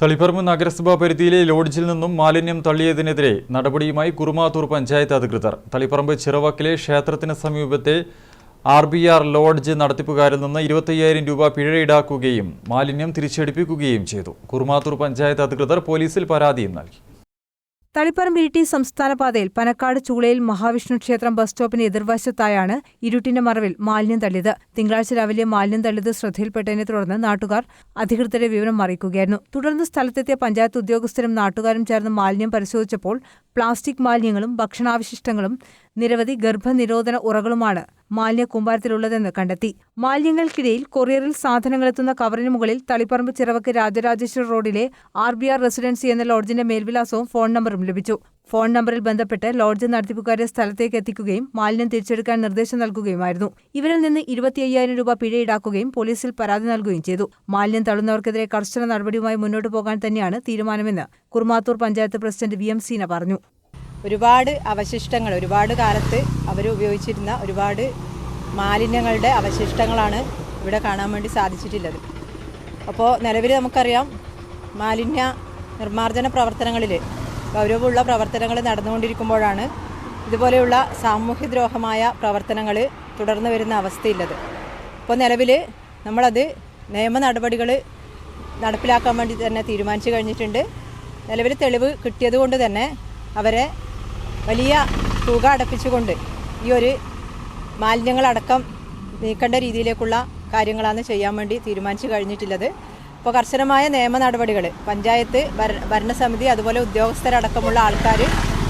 തളിപ്പറമ്പ് നഗരസഭാ പരിധിയിലെ ലോഡ്ജിൽ നിന്നും മാലിന്യം തള്ളിയതിനെതിരെ നടപടിയുമായി കുറുമാത്തൂർ പഞ്ചായത്ത് അധികൃതർ. തളിപ്പറമ്പ് ചിറവക്കിലെ ക്ഷേത്രത്തിന് സമീപത്തെ ആർ ബി ആർ ലോഡ്ജ് നടത്തിപ്പുകാരിൽ നിന്ന് ഇരുപത്തയ്യായിരം രൂപ പിഴ ഈടാക്കുകയും മാലിന്യം തിരിച്ചടിപ്പിക്കുകയും ചെയ്തു. കുറുമാത്തൂർ പഞ്ചായത്ത് അധികൃതർ പോലീസിൽ പരാതിയും നൽകി. തളിപ്പറമ്പ് ഇരിട്ടി സംസ്ഥാന പാതയിൽ പനക്കാട് ചൂളയിൽ മഹാവിഷ്ണു ക്ഷേത്രം ബസ് സ്റ്റോപ്പിന് എതിർവശത്തായാണ് ഇരുട്ടിന്റെ മറവിൽ മാലിന്യം തള്ളിയത്. തിങ്കളാഴ്ച രാവിലെ മാലിന്യം തള്ളിയത് ശ്രദ്ധയിൽപ്പെട്ടതിനെ തുടർന്ന് നാട്ടുകാർ അധികൃതരെ വിവരം അറിയിക്കുകയായിരുന്നു. തുടർന്ന് സ്ഥലത്തെത്തിയ പഞ്ചായത്ത് ഉദ്യോഗസ്ഥരും നാട്ടുകാരും ചേർന്ന് മാലിന്യം പരിശോധിച്ചപ്പോൾ പ്ലാസ്റ്റിക് മാലിന്യങ്ങളും ഭക്ഷണാവശിഷ്ടങ്ങളും നിരവധി ഗർഭനിരോധന ഉറകളുമാണ് മാലിന്യ കൂമ്പാരത്തിലുള്ളതെന്ന് കണ്ടെത്തി. മാലിന്യങ്ങൾക്കിടയിൽ കൊറിയറിൽ സാധനങ്ങൾ എത്തുന്ന കവറിന് മുകളിൽ തളിപ്പറമ്പ് ചിറവക്ക് രാജരാജേശ്വര റോഡിലെ ആർ ബി ആർ റെസിഡൻസി എന്ന ലോഡ്ജിന്റെ മേൽവിലാസവും ഫോൺ നമ്പറും ലഭിച്ചു. ഫോൺ നമ്പറിൽ ബന്ധപ്പെട്ട് ലോഡ്ജ് നടത്തിപ്പുകാരെ സ്ഥലത്തേക്ക് എത്തിക്കുകയും മാലിന്യം തിരിച്ചെടുക്കാൻ നിർദ്ദേശം നൽകുകയുമായിരുന്നു. ഇവരിൽ നിന്ന് ഇരുപത്തി അയ്യായിരം രൂപ പിഴ ഈടാക്കുകയും പോലീസിൽ പരാതി നൽകുകയും ചെയ്തു. മാലിന്യം തള്ളുന്നവർക്കെതിരെ കർശന നടപടിയുമായി മുന്നോട്ട് പോകാൻ തന്നെയാണ് തീരുമാനമെന്ന് Kurumathur panchayat president V M Seena പറഞ്ഞു. ഒരുപാട് അവശിഷ്ടങ്ങൾ ഒരുപാട് കാലത്ത് അവർ ഉപയോഗിച്ചിരുന്ന ഒരുപാട് മാലിന്യങ്ങളുടെ അവശിഷ്ടങ്ങളാണ് ഇവിടെ കാണാൻ വേണ്ടി സാധിച്ചിട്ടുള്ളത്. അപ്പോൾ നിലവിൽ നമുക്കറിയാം മാലിന്യ നിർമ്മാർജന പ്രവർത്തനങ്ങളിൽ ഗൗരവമുള്ള പ്രവർത്തനങ്ങൾ നടന്നുകൊണ്ടിരിക്കുമ്പോഴാണ് ഇതുപോലെയുള്ള സാമൂഹ്യദ്രോഹമായ പ്രവർത്തനങ്ങൾ തുടർന്ന് വരുന്ന അവസ്ഥയുള്ളത് ഇപ്പോൾ നിലവിൽ നമ്മളത് നിയമ നടപടികൾ നടപ്പിലാക്കാൻ വേണ്ടി തന്നെ തീരുമാനിച്ചു കഴിഞ്ഞിട്ടുണ്ട്. നിലവിൽ തെളിവ് കിട്ടിയതുകൊണ്ട് തന്നെ അവരെ വലിയ തുക അടപ്പിച്ചുകൊണ്ട് ഈ ഒരു മാലിന്യങ്ങളടക്കം നീക്കേണ്ട രീതിയിലേക്കുള്ള കാര്യങ്ങളാണ് ചെയ്യാൻ വേണ്ടി തീരുമാനിച്ചു കഴിഞ്ഞിട്ടുള്ളത്. ഇപ്പോൾ കർശനമായ നിയമ നടപടികൾ പഞ്ചായത്ത് ഭര- ഭരണസമിതി അതുപോലെ ഉദ്യോഗസ്ഥരടക്കമുള്ള ആൾക്കാർ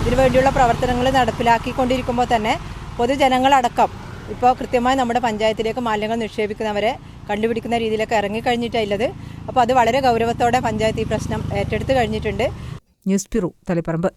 ഇതിനു വേണ്ടിയുള്ള പ്രവർത്തനങ്ങൾ നടപ്പിലാക്കിക്കൊണ്ടിരിക്കുമ്പോൾ തന്നെ പൊതുജനങ്ങളടക്കം ഇപ്പോൾ കൃത്യമായി നമ്മുടെ പഞ്ചായത്തിലേക്ക് മാലിന്യങ്ങൾ നിക്ഷേപിക്കുന്നവരെ കണ്ടുപിടിക്കുന്ന രീതിയിലൊക്കെ ഇറങ്ങിക്കഴിഞ്ഞിട്ടുള്ളത് അപ്പോൾ അത് വളരെ ഗൗരവത്തോടെ പഞ്ചായത്ത് ഈ പ്രശ്നം ഏറ്റെടുത്ത് കഴിഞ്ഞിട്ടുണ്ട്. News bureau Taliparamba.